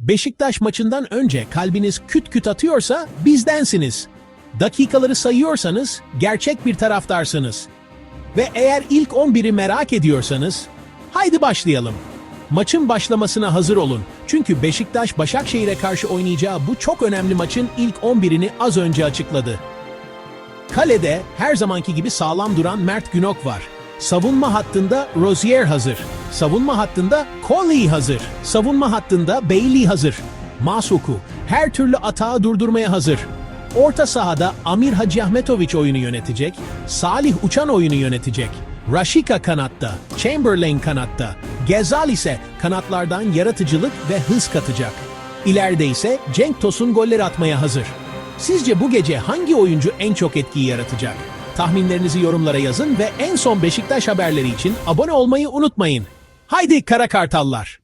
Beşiktaş maçından önce kalbiniz küt küt atıyorsa bizdensiniz. Dakikaları sayıyorsanız gerçek bir taraftarsınız. Ve eğer ilk 11'i merak ediyorsanız haydi başlayalım. Maçın başlamasına hazır olun. Çünkü Beşiktaş Başakşehir'e karşı oynayacağı bu çok önemli maçın ilk 11'ini az önce açıkladı. Kalede her zamanki gibi sağlam duran Mert Günok var. Savunma hattında Rozier hazır. Savunma hattında Coley hazır. Savunma hattında Bailey hazır. Masuku her türlü atağı durdurmaya hazır. Orta sahada Amir Hacı Ahmetoviç oyunu yönetecek. Salih Uçan oyunu yönetecek. Rashika kanatta, Chamberlain kanatta. Gezal ise kanatlardan yaratıcılık ve hız katacak. İleride ise Cenk Tosun golleri atmaya hazır. Sizce bu gece hangi oyuncu en çok etkiyi yaratacak? Tahminlerinizi yorumlara yazın ve en son Beşiktaş haberleri için abone olmayı unutmayın. Haydi Kara Kartallar!